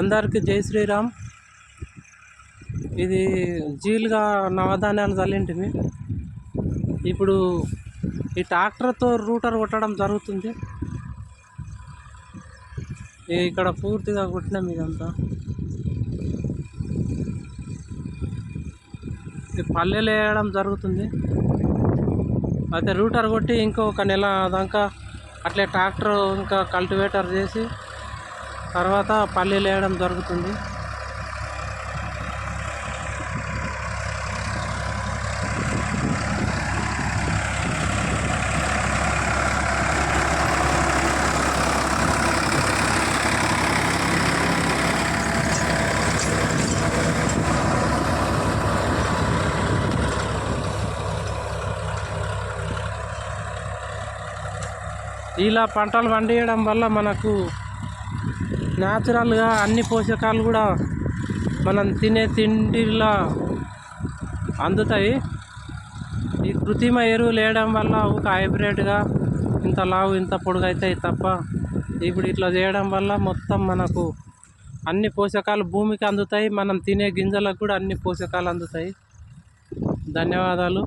అందరికీ జై శ్రీరామ్. ఇది జీలుగా నవధాన్యాలు చల్లింటిమి ఇప్పుడు ఈ ట్రాక్టర్తో రూటర్ కొట్టడం జరుగుతుంది. ఇక్కడ పూర్తిగా కొట్టినాం ఇదంతా. పల్లెలు వేయడం జరుగుతుంది. అయితే రూటర్ కొట్టి ఇంకొక నెల దాకా అట్లే ట్రాక్టర్ ఇంకా కల్టివేటర్ చేసి తర్వాత పల్లీలు వేయడం జరుగుతుంది. ఇలా పంటలు పండియడం వల్ల మనకు న్యాచురల్గా అన్ని పోషకాలు కూడా మనం తినే తిండిలా అందుతాయి. ఈ కృత్రిమ ఎరువులు వేయడం వల్ల ఒక హైబ్రిడ్గా ఇంత లావు ఇంత పొడుగు అవుతాయి తప్ప ఇప్పుడు ఇట్లా చేయడం వల్ల మొత్తం మనకు అన్ని పోషకాలు భూమికి అందుతాయి. మనం తినే గింజలకు కూడా అన్ని పోషకాలు అందుతాయి. ధన్యవాదాలు.